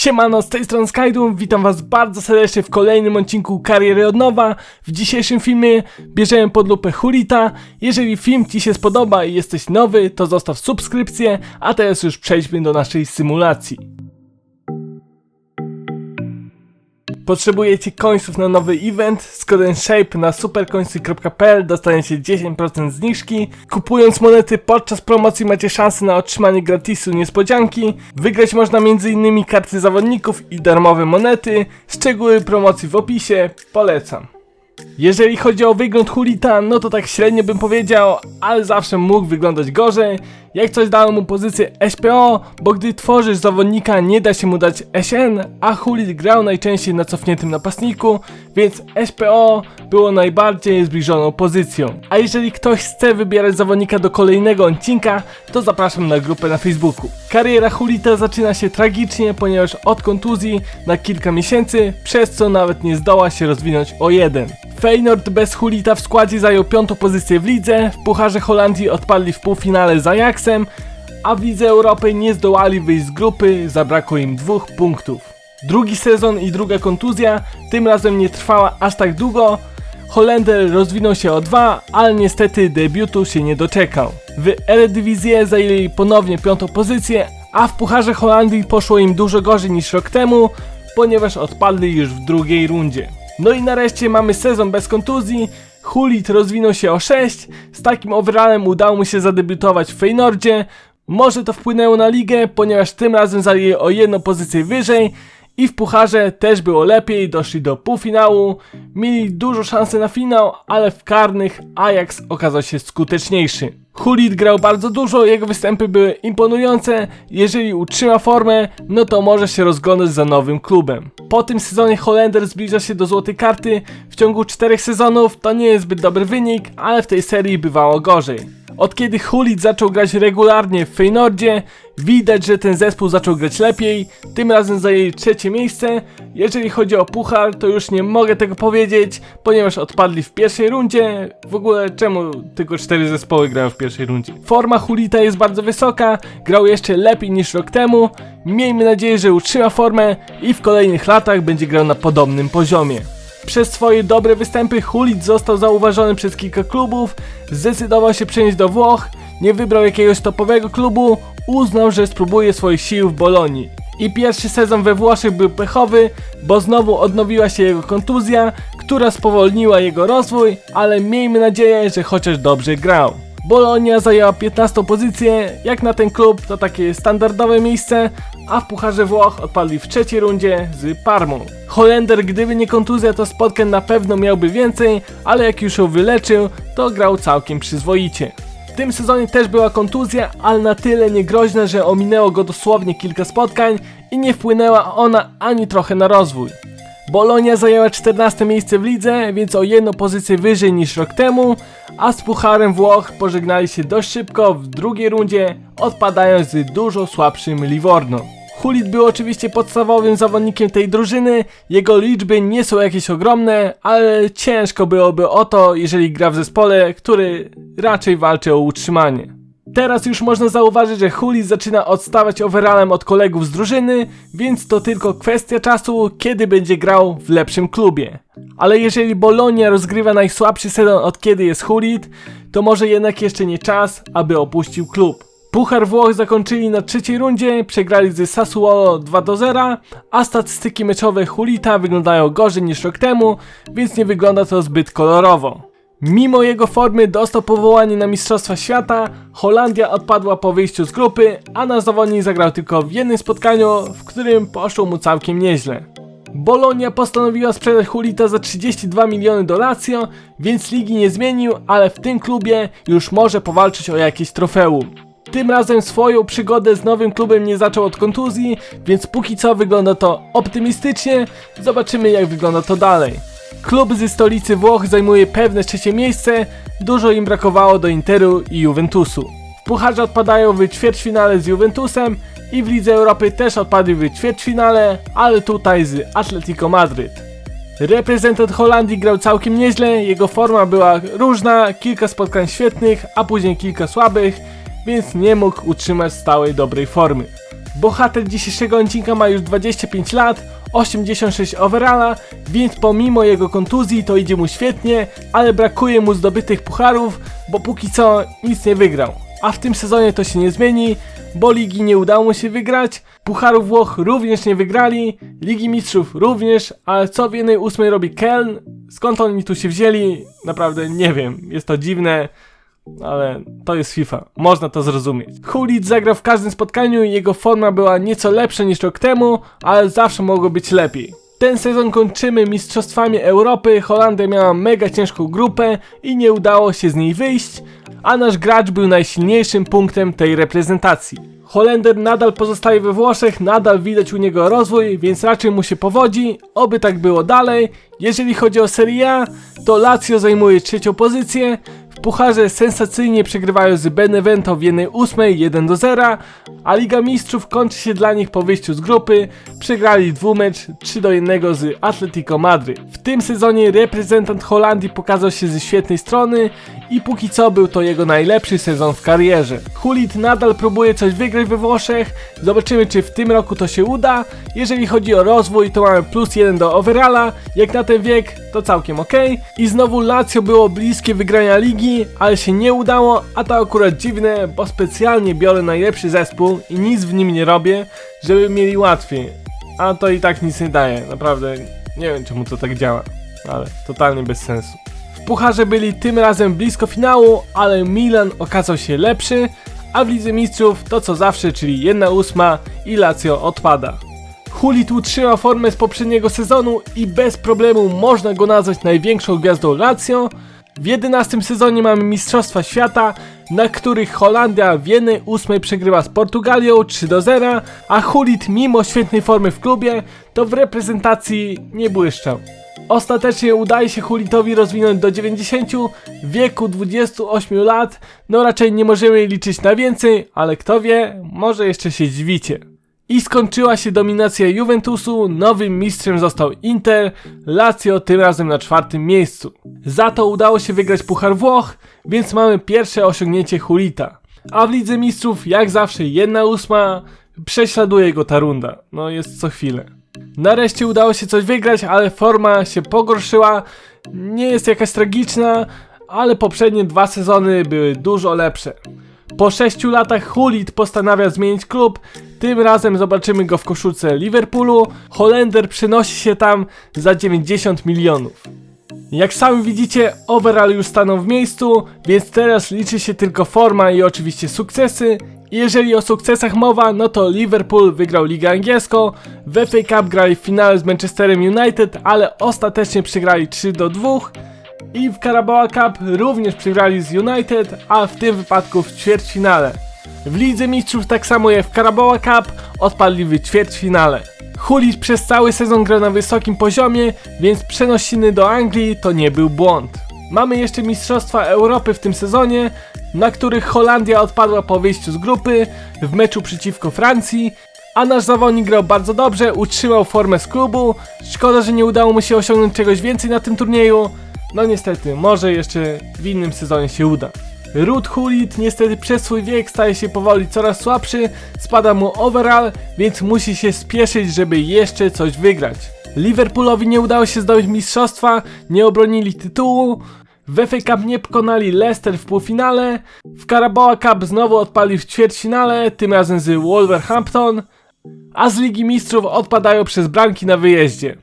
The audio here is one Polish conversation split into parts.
Siemano, z tej strony Skydum, witam was bardzo serdecznie w kolejnym odcinku Kariery od nowa. W dzisiejszym filmie bierzemy pod lupę Hulita. Jeżeli film ci się spodoba i jesteś nowy, to zostaw subskrypcję, a teraz już przejdźmy do naszej symulacji. Potrzebujecie końców na nowy event? Z kodem SHAPE na superkońcy.pl dostaniecie 10% zniżki. Kupując monety podczas promocji macie szansę na otrzymanie gratisu niespodzianki. Wygrać można m.in. karty zawodników i darmowe monety. Szczegóły promocji w opisie. Polecam. Jeżeli chodzi o wygląd Hulita, no to tak średnio bym powiedział, ale zawsze mógł wyglądać gorzej. Jak coś dało mu pozycję SPO, bo gdy tworzysz zawodnika nie da się mu dać SN, a Hulit grał najczęściej na cofniętym napastniku, więc SPO było najbardziej zbliżoną pozycją. A jeżeli ktoś chce wybierać zawodnika do kolejnego odcinka, to zapraszam na grupę na Facebooku. Kariera Hulita zaczyna się tragicznie, ponieważ od kontuzji na kilka miesięcy, przez co nawet nie zdoła się rozwinąć o jeden. Feyenoord bez Hulita w składzie zajął piątą pozycję w lidze, w Pucharze Holandii odpadli w półfinale z Ajaxem, a w Lidze Europy nie zdołali wyjść z grupy, zabrakło im dwóch punktów. Drugi sezon i druga kontuzja, tym razem nie trwała aż tak długo. Holender rozwinął się o dwa, ale niestety debiutu się nie doczekał. W Eredivisie zajęli ponownie piątą pozycję, a w Pucharze Holandii poszło im dużo gorzej niż rok temu, ponieważ odpadli już w drugiej rundzie. No i nareszcie mamy sezon bez kontuzji. Hulit rozwinął się o 6. Z takim overallem udało mu się zadebiutować w Feynordzie. Może to wpłynęło na ligę, ponieważ tym razem zajęli o jedną pozycję wyżej. I w pucharze też było lepiej, doszli do półfinału, mieli dużo szansy na finał, ale w karnych Ajax okazał się skuteczniejszy. Hulit grał bardzo dużo, jego występy były imponujące, jeżeli utrzyma formę, no to może się rozglądać za nowym klubem. Po tym sezonie Holender zbliża się do złotej karty, w ciągu czterech sezonów to nie jest zbyt dobry wynik, ale w tej serii bywało gorzej. Od kiedy Hulit zaczął grać regularnie w Feynordzie, widać, że ten zespół zaczął grać lepiej. Tym razem zajęli trzecie miejsce. Jeżeli chodzi o puchar, to już nie mogę tego powiedzieć, ponieważ odpadli w pierwszej rundzie. W ogóle czemu tylko cztery zespoły grają w pierwszej rundzie? Forma Hulita jest bardzo wysoka, grał jeszcze lepiej niż rok temu. Miejmy nadzieję, że utrzyma formę i w kolejnych latach będzie grał na podobnym poziomie. Przez swoje dobre występy Hulit został zauważony przez kilka klubów, zdecydował się przenieść do Włoch, nie wybrał jakiegoś topowego klubu, uznał, że spróbuje swoich sił w Bolonii. I pierwszy sezon we Włoszech był pechowy, bo znowu odnowiła się jego kontuzja, która spowolniła jego rozwój, ale miejmy nadzieję, że chociaż dobrze grał. Bolonia zajęła 15 pozycję, jak na ten klub to takie standardowe miejsce, a w Pucharze Włoch odpadli w trzeciej rundzie z Parmą. Holender gdyby nie kontuzja to spotkań na pewno miałby więcej, ale jak już ją wyleczył, to grał całkiem przyzwoicie. W tym sezonie też była kontuzja, ale na tyle niegroźna, że ominęło go dosłownie kilka spotkań i nie wpłynęła ona ani trochę na rozwój. Bolonia zajęła 14 miejsce w lidze, więc o jedną pozycję wyżej niż rok temu, a z Pucharem Włoch pożegnali się dość szybko w drugiej rundzie, odpadając z dużo słabszym Livorno. Hulit był oczywiście podstawowym zawodnikiem tej drużyny, jego liczby nie są jakieś ogromne, ale ciężko byłoby o to, jeżeli gra w zespole, który raczej walczy o utrzymanie. Teraz już można zauważyć, że Hulit zaczyna odstawać overallem od kolegów z drużyny, więc to tylko kwestia czasu, kiedy będzie grał w lepszym klubie. Ale jeżeli Bologna rozgrywa najsłabszy sezon od kiedy jest Hulit, to może jednak jeszcze nie czas, aby opuścił klub. Puchar Włoch zakończyli na trzeciej rundzie, przegrali z Sassuolo 2 do 0, a statystyki meczowe Hulita wyglądają gorzej niż rok temu, więc nie wygląda to zbyt kolorowo. Mimo jego formy dostał powołanie na Mistrzostwa Świata, Holandia odpadła po wyjściu z grupy, a nasz zawodnik zagrał tylko w jednym spotkaniu, w którym poszło mu całkiem nieźle. Bolonia postanowiła sprzedać Hulita za 32 miliony do Lazio, więc ligi nie zmienił, ale w tym klubie już może powalczyć o jakieś trofeum. Tym razem swoją przygodę z nowym klubem nie zaczął od kontuzji, więc póki co wygląda to optymistycznie. Zobaczymy jak wygląda to dalej. Klub ze stolicy Włoch zajmuje pewne trzecie miejsce, dużo im brakowało do Interu i Juventusu. W Pucharze odpadają w ćwierćfinale z Juventusem i w Lidze Europy też odpadli w ćwierćfinale, ale tutaj z Atletico Madryt. Reprezentant Holandii grał całkiem nieźle, jego forma była różna, kilka spotkań świetnych, a później kilka słabych, więc nie mógł utrzymać stałej dobrej formy. Bohater dzisiejszego odcinka ma już 25 lat, 86 overalla, więc pomimo jego kontuzji to idzie mu świetnie, ale brakuje mu zdobytych pucharów, bo póki co nic nie wygrał. A w tym sezonie to się nie zmieni, bo ligi nie udało mu się wygrać, Pucharów Włoch również nie wygrali, Ligi Mistrzów również, ale co w jednej ósmej robi Keln? Skąd oni tu się wzięli? Naprawdę nie wiem, jest to dziwne, ale to jest FIFA, można to zrozumieć. Hulit zagrał w każdym spotkaniu i jego forma była nieco lepsza niż rok temu, ale zawsze mogło być lepiej. Ten sezon kończymy Mistrzostwami Europy, Holandia miała mega ciężką grupę i nie udało się z niej wyjść, a nasz gracz był najsilniejszym punktem tej reprezentacji. Holender nadal pozostaje we Włoszech, nadal widać u niego rozwój, więc raczej mu się powodzi, oby tak było dalej. Jeżeli chodzi o Serie A, to Lazio zajmuje trzecią pozycję, w Pucharze sensacyjnie przegrywają z Benevento w 1-8 1 do 0, a Liga Mistrzów kończy się dla nich po wyjściu z grupy. Przegrali dwumecz 3 do 1 z Atletico Madryt. W tym sezonie reprezentant Holandii pokazał się ze świetnej strony i póki co był to jego najlepszy sezon w karierze. Hulit nadal próbuje coś wygrać we Włoszech, zobaczymy czy w tym roku to się uda. Jeżeli chodzi o rozwój to mamy plus 1 do overalla, jak na ten wiek to całkiem ok. I znowu Lazio było bliskie wygrania ligi, ale się nie udało, a to akurat dziwne, bo specjalnie biorę najlepszy zespół i nic w nim nie robię, żeby mieli łatwiej. A to i tak nic nie daje, naprawdę nie wiem czemu to tak działa, ale totalnie bez sensu. W pucharze byli tym razem blisko finału, ale Milan okazał się lepszy, a w Lidze Mistrzów to co zawsze, czyli 1-8 i Lazio odpada. Hulit utrzyma formę z poprzedniego sezonu i bez problemu można go nazwać największą gwiazdą Lazio. W 11 sezonie mamy Mistrzostwa Świata, na których Holandia w 1-8 przegrywa z Portugalią 3 do 0, a Hulit mimo świetnej formy w klubie to w reprezentacji nie błyszczał. Ostatecznie udaje się Hulitowi rozwinąć do 90 w wieku 28 lat. No raczej nie możemy liczyć na więcej, ale kto wie, może jeszcze się dziwicie. I skończyła się dominacja Juventusu, nowym mistrzem został Inter, Lazio tym razem na czwartym miejscu. Za to udało się wygrać Puchar Włoch, więc mamy pierwsze osiągnięcie Hulita. A w Lidze Mistrzów, jak zawsze, jedna ósma, prześladuje go ta runda. No jest co chwilę. Nareszcie udało się coś wygrać, ale forma się pogorszyła. Nie jest jakaś tragiczna, ale poprzednie dwa sezony były dużo lepsze. Po 6 latach Hulit postanawia zmienić klub. Tym razem zobaczymy go w koszulce Liverpoolu. Holender przenosi się tam za 90 milionów. Jak sami widzicie, overall już stanął w miejscu, więc teraz liczy się tylko forma i oczywiście sukcesy. Jeżeli o sukcesach mowa, no to Liverpool wygrał Ligę Angielską, w FA Cup grali w finale z Manchesterem United, ale ostatecznie przegrali 3 do 2 i w Carabao Cup również przegrali z United, a w tym wypadku w ćwierćfinale. W Lidze Mistrzów tak samo jak w Carabao Cup odpadli w ćwierćfinale. Hulic przez cały sezon gra na wysokim poziomie, więc przenosiny do Anglii to nie był błąd. Mamy jeszcze Mistrzostwa Europy w tym sezonie, na których Holandia odpadła po wyjściu z grupy w meczu przeciwko Francji, a nasz zawodnik grał bardzo dobrze, utrzymał formę z klubu. Szkoda, że nie udało mu się osiągnąć czegoś więcej na tym turnieju. No niestety, może jeszcze w innym sezonie się uda. Ruud Hulit niestety przez swój wiek staje się powoli coraz słabszy, spada mu overall, więc musi się spieszyć, żeby jeszcze coś wygrać. Liverpoolowi nie udało się zdobyć mistrzostwa, nie obronili tytułu, w FA Cup nie pokonali Leicester w półfinale, w Carabao Cup znowu odpali w ćwierćfinale, tym razem z Wolverhampton, a z Ligi Mistrzów odpadają przez bramki na wyjeździe.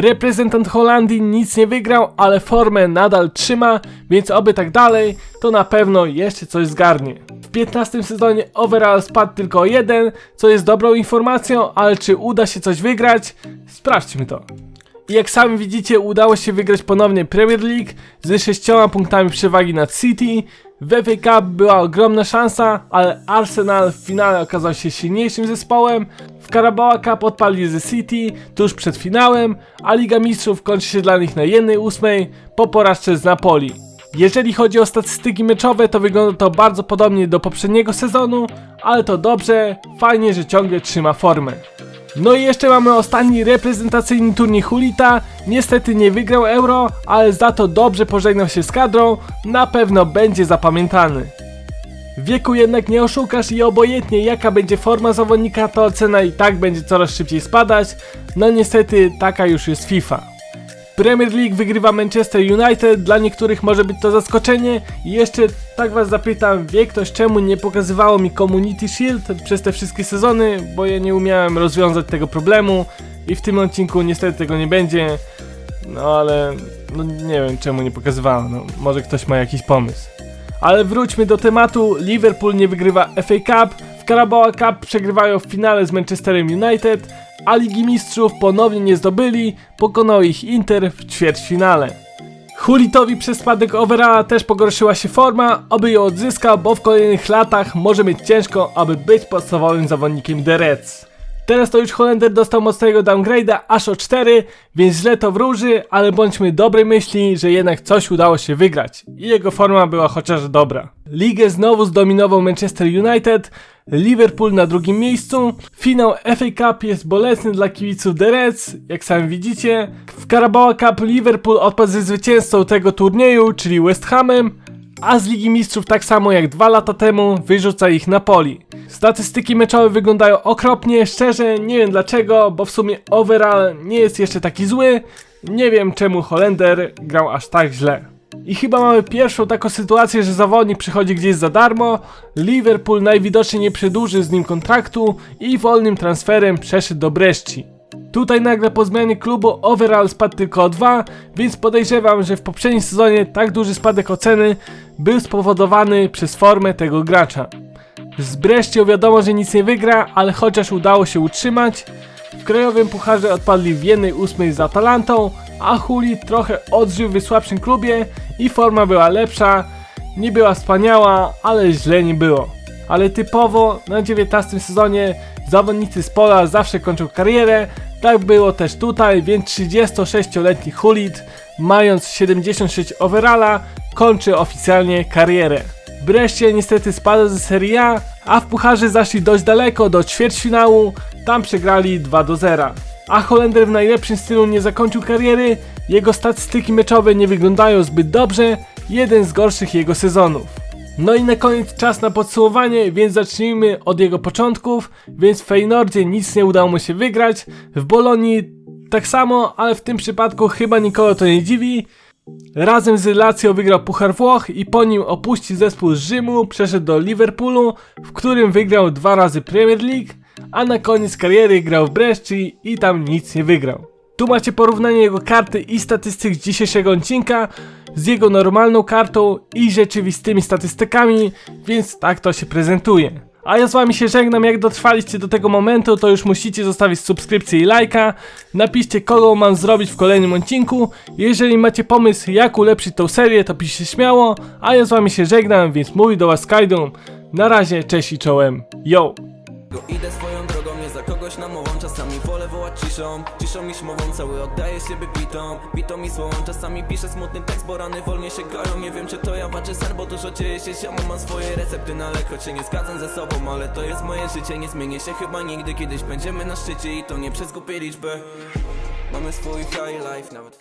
Reprezentant Holandii nic nie wygrał, ale formę nadal trzyma, więc oby tak dalej, to na pewno jeszcze coś zgarnie. W 15 sezonie overall spadł tylko jeden, co jest dobrą informacją, ale czy uda się coś wygrać? Sprawdźmy to. I jak sami widzicie, udało się wygrać ponownie Premier League z sześcioma punktami przewagi nad City. W Cup była ogromna szansa, ale Arsenal w finale okazał się silniejszym zespołem. W Carabao Cup odpali ze City tuż przed finałem, a Liga Mistrzów kończy się dla nich na 1-8 po porażce z Napoli. Jeżeli chodzi o statystyki meczowe, to wygląda to bardzo podobnie do poprzedniego sezonu, ale to dobrze, fajnie, że ciągle trzyma formę. No i jeszcze mamy ostatni reprezentacyjny turniej Hulita. Niestety nie wygrał Euro, ale za to dobrze pożegnał się z kadrą. Na pewno będzie zapamiętany. Wieku jednak nie oszukasz i obojętnie jaka będzie forma zawodnika, to cena i tak będzie coraz szybciej spadać. No niestety taka już jest FIFA. Premier League wygrywa Manchester United, dla niektórych może być to zaskoczenie. I jeszcze tak was zapytam, wie ktoś czemu nie pokazywało mi Community Shield przez te wszystkie sezony, bo ja nie umiałem rozwiązać tego problemu i w tym odcinku niestety tego nie będzie, no ale no nie wiem czemu nie pokazywało, no może ktoś ma jakiś pomysł. Ale wróćmy do tematu, Liverpool nie wygrywa FA Cup, w Carabao Cup przegrywają w finale z Manchesterem United, a Ligi Mistrzów ponownie nie zdobyli, pokonał ich Inter w ćwierćfinale. Hulitowi przez spadek overalla też pogorszyła się forma, oby ją odzyskał, bo w kolejnych latach może mieć ciężko, aby być podstawowym zawodnikiem The Reds. Teraz to już Holender dostał mocnego downgrade'a aż o 4, więc źle to wróży, ale bądźmy dobrej myśli, że jednak coś udało się wygrać i jego forma była chociaż dobra. Ligę znowu zdominował Manchester United, Liverpool na drugim miejscu, finał FA Cup jest bolesny dla kibiców The Reds, jak sami widzicie. W Carabao Cup Liverpool odpadł ze zwycięzcą tego turnieju, czyli West Hamem, a z Ligi Mistrzów tak samo jak dwa lata temu wyrzuca ich Napoli. Statystyki meczowe wyglądają okropnie, szczerze nie wiem dlaczego, bo w sumie overall nie jest jeszcze taki zły. Nie wiem czemu Holender grał aż tak źle. I chyba mamy pierwszą taką sytuację, że zawodnik przychodzi gdzieś za darmo, Liverpool najwidoczniej nie przedłuży z nim kontraktu i wolnym transferem przeszedł do Bresci. Tutaj nagle po zmianie klubu overall spadł tylko o 2, więc podejrzewam, że w poprzednim sezonie tak duży spadek oceny był spowodowany przez formę tego gracza. Z Brescią wiadomo, że nic nie wygra, ale chociaż udało się utrzymać. W krajowym pucharze odpadli w jednej ósmej z Atalantą, a Huli trochę odżył w słabszym klubie i forma była lepsza. Nie była wspaniała, ale źle nie było. Ale typowo na 19 sezonie zawodnicy z pola zawsze kończą karierę. Tak było też tutaj, więc 36-letni Hulit, mając 76 overalla, kończy oficjalnie karierę. Wreszcie niestety spada ze Serie A, a w pucharze zaszli dość daleko do ćwierćfinału, tam przegrali 2 do 0. A Holender w najlepszym stylu nie zakończył kariery, jego statystyki meczowe nie wyglądają zbyt dobrze, jeden z gorszych jego sezonów. No i na koniec czas na podsumowanie, więc zacznijmy od jego początków, więc w Feynordzie nic nie udało mu się wygrać, w Bolonii tak samo, ale w tym przypadku chyba nikogo to nie dziwi. Razem z Lazio wygrał Puchar Włoch i po nim opuścił zespół z Rzymu, przeszedł do Liverpoolu, w którym wygrał dwa razy Premier League, a na koniec kariery grał w Bresci i tam nic nie wygrał. Tu macie porównanie jego karty i statystyk z dzisiejszego odcinka z jego normalną kartą i rzeczywistymi statystykami, więc tak to się prezentuje. A ja z wami się żegnam, jak dotrwaliście do tego momentu, to już musicie zostawić subskrypcję i lajka. Napiszcie kogo mam zrobić w kolejnym odcinku. Jeżeli macie pomysł jak ulepszyć tą serię, to piszcie śmiało. A ja z wami się żegnam, więc mówi do was Skydum. Na razie, cześć i czołem. Yo! Idę swoją drogą, nie za kogoś namową Czasami wolę wołać ciszą, ciszą niż mową Cały oddaję siebie bitom, bitą mi słową Czasami piszę smutny tekst, bo rany wolniej się goją Nie wiem czy to ja walczę sen, bo dużo dzieje się Siamo mam swoje recepty na lek, choć się nie zgadzam ze sobą Ale to jest moje życie, nie zmienię się chyba nigdy. Kiedyś będziemy na szczycie i to nie przez głupie liczby. Mamy swój high life, nawet